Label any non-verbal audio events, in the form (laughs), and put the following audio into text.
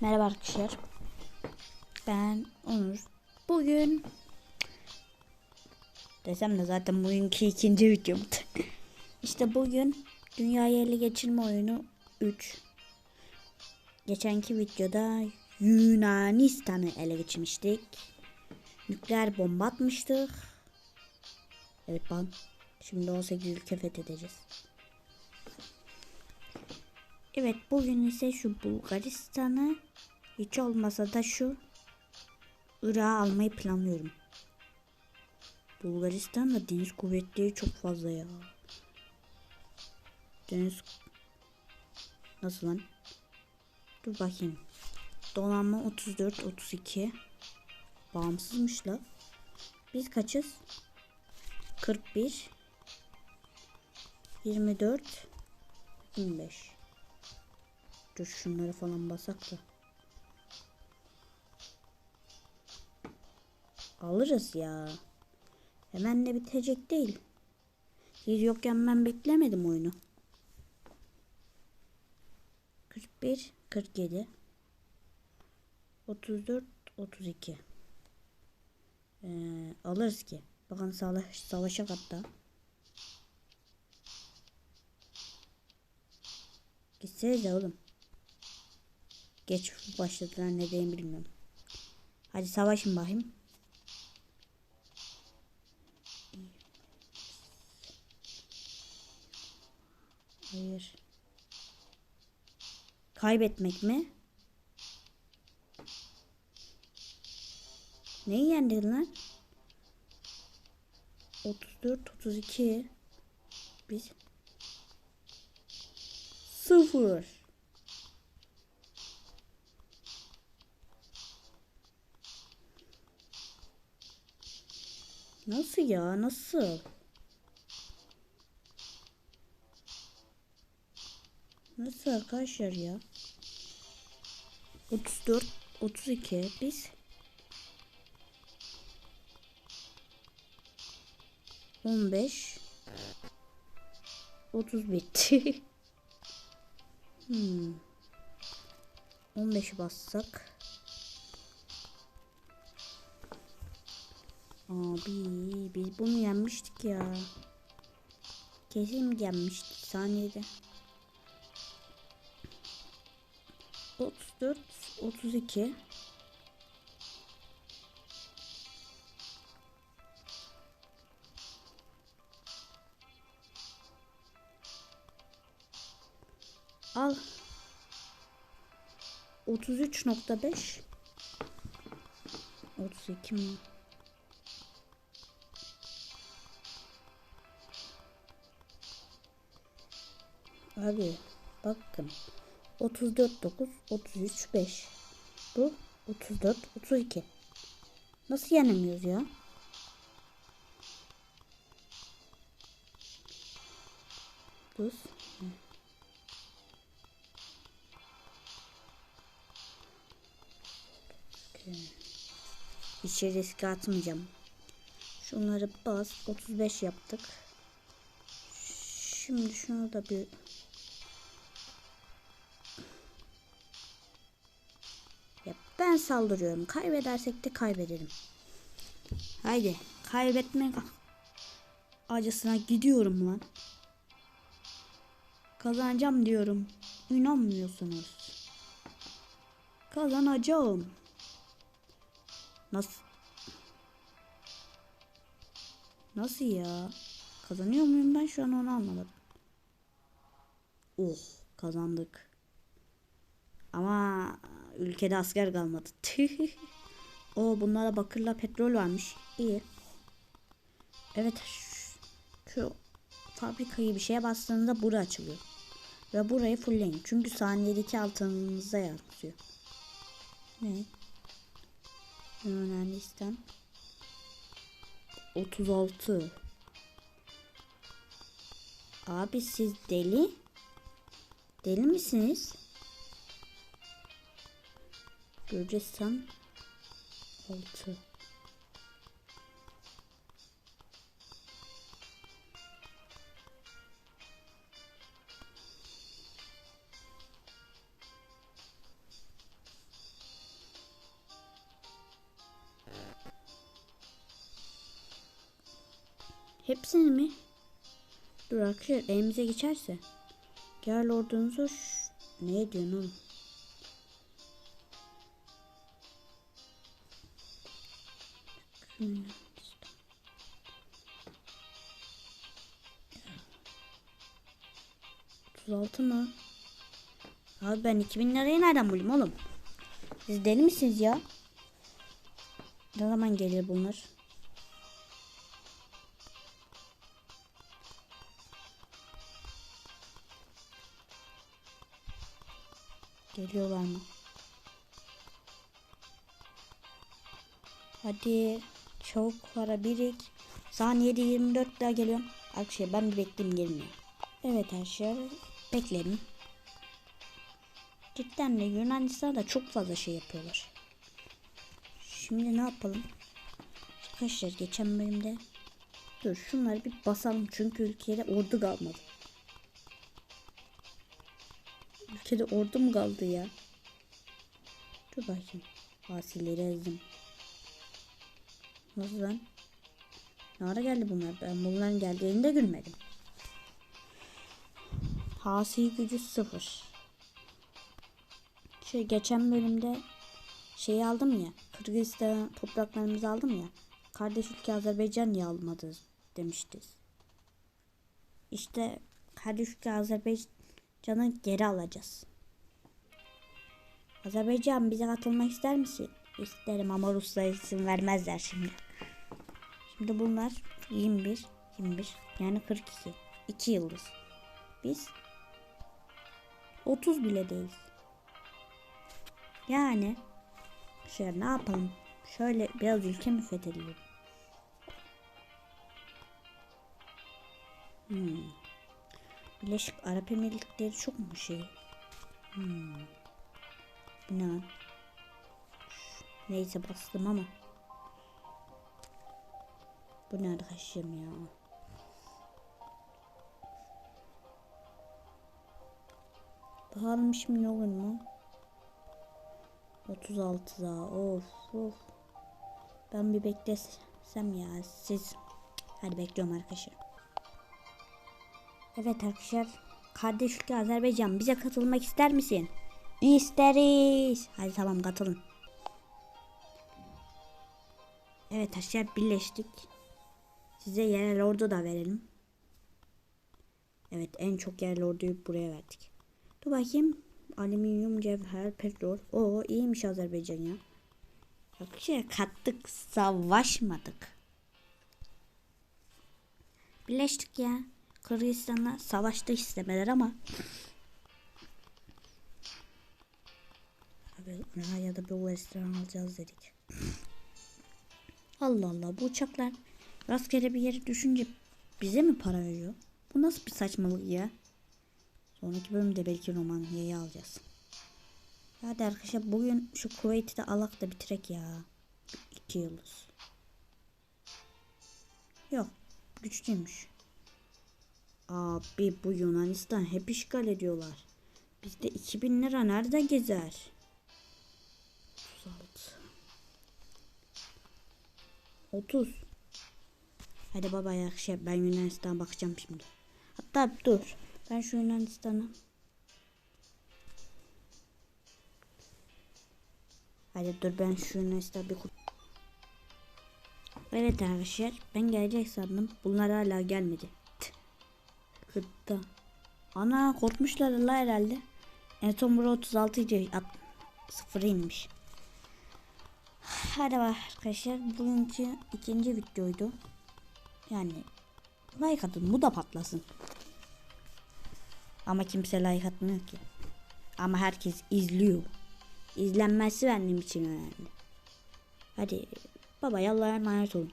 Merhaba arkadaşlar. Ben Onur. Bugün desem de zaten bugünkü ikinci videom. (laughs) işte bugün dünyayı ele geçirme oyunu 3. Geçenki videoda Yunanistan'ı ele geçirmiştik. Nükleer bomba atmıştık. Evet ben şimdi 18 ülke fethedeceğiz. Evet bugün ise şu Bulgaristan'ı hiç olmasa da şu Irak'ı almayı planlıyorum. Bulgaristan'da deniz kuvvetleri çok fazla ya. Deniz nasıl lan? Dur bakayım. Donanma 34 32 bağımsızmış la. Biz kaçız? 41 24 25 Dur şunları falan basak da. Alırız ya. Hemen de bitecek değil. Siz yokken ben beklemedim oyunu. 41, 47, 34, 32. Ee, alırız ki. Bakın savaş, savaşa hatta. Gitsenize oğlum. Geç başladılar ne diyeyim bilmiyorum. Hadi savaşın bakayım. Kaybetmek mi? Neyi yendin lan? 34 32 biz sıfır Nasıl ya? Nasıl? Nasıl arkadaşlar ya? 34 32 biz 15 30 bitti. hmm. 15'i bassak. Abi biz bunu yenmiştik ya. Kesin yenmiştik saniyede. 34 32 Al. 33.5 32 mi? Abi bakın 34 9 33 5 bu 34 32 nasıl yenemiyoruz ya Dur. Hiç riske atmayacağım. Şunları bas. 35 yaptık. Şimdi şunu da bir ben saldırıyorum. Kaybedersek de kaybedelim. Haydi. Kaybetme acısına gidiyorum lan. Kazanacağım diyorum. İnanmıyorsunuz. Kazanacağım. Nasıl? Nasıl ya? Kazanıyor muyum ben şu an onu anlamadım. Oh kazandık. Ama ülkede asker kalmadı. o bunlara bakırla petrol varmış. İyi. Evet şu, fabrikayı bir şeye bastığınızda bura açılıyor. Ve burayı fullleyin. Çünkü saniyedeki altınınıza yansıyor. Ne? Yunanistan 36 Abi siz deli? Deli misiniz? Göreceğiz sen. 6. Hepsini mi? Dur arkadaşlar elimize geçerse. Gel ordunuzu ne diyorsun oğlum? Otuz altı mı? Abi ben 2000 lirayı nereden bulayım oğlum? Siz deli misiniz ya? Ne zaman gelir bunlar? Geliyorlar mı? Hadi çabuk para birik. Saniyede 24 daha geliyorum. Arkadaşlar ben bir bekleyeyim gelmiyor. Evet arkadaşlar beklerim. Cidden de Yunanistan'da çok fazla şey yapıyorlar. Şimdi ne yapalım? Arkadaşlar geçen bölümde Dur şunları bir basalım çünkü ülkede ordu kalmadı. Ülkede ordu mu kaldı ya? Dur bakayım. Asilleri ezdim. Nasıl lan? Ne ara geldi bunlar? Ben bunların geldiğini de gülmedim. Hasi gücü sıfır. Şey geçen bölümde şeyi aldım ya. Kırgızistan topraklarımızı aldım ya. Kardeş ülke Azerbaycan niye almadı demiştiniz. İşte kardeş ülke Azerbaycan'ı geri alacağız. Azerbaycan bize katılmak ister misin? İsterim ama Ruslar izin vermezler şimdi. Şimdi bunlar 21, 21 yani 42. 2 yıldız. Biz 30 bile değiliz. Yani şöyle ne yapalım? Şöyle biraz ülke mi fethedelim? Hmm. Birleşik Arap Emirlikleri çok mu şey? Hmm. Ne? Neyse bastım ama. Bu ne arkadaşım ya? Bakalım şimdi olur mu? 36 daha. Of of. Ben bir beklesem ya siz. Hadi bekliyorum arkadaşlar. Evet arkadaşlar. Kardeş ülke Azerbaycan bize katılmak ister misin? İsteriz. Hadi tamam katılın. Evet arkadaşlar birleştik. Size yerel ordu da verelim. Evet en çok yerel orduyu buraya verdik. Dur bakayım. Alüminyum, cevher, petrol. O iyiymiş Azerbaycan ya. Arkadaşlar kattık savaşmadık. Birleştik ya. Kırgızistan'la savaşta istemeler ama Abi ya da bir Bulgaristan alacağız dedik. Allah Allah bu uçaklar rastgele bir yere düşünce bize mi para veriyor? Bu nasıl bir saçmalık ya? Sonraki bölümde belki Romanya'yı alacağız. Hadi arkadaşlar bugün şu Kuveyt'i de alak da bitirek ya. İki yıldız. Yok güçlüymüş. Abi bu Yunanistan hep işgal ediyorlar. Bizde 2000 lira nerede gezer? 36 30 Hadi baba ya ben Yunanistan'a bakacağım şimdi. Hatta dur. Ben şu Yunanistan'a Hadi dur ben şu Yunanistan'a bir kur- Evet arkadaşlar ben gelecek sandım. Bunlar hala gelmedi. Tüh. Kırkta. Ana korkmuşlar la herhalde. En son bura 36 idi. At, sıfıra inmiş. Hadi arkadaşlar bugünkü ikinci videoydu. Yani like atın bu da patlasın. Ama kimse like atmıyor ki. Ama herkes izliyor. İzlenmesi benim için önemli. Hadi baba Allah'a emanet olun.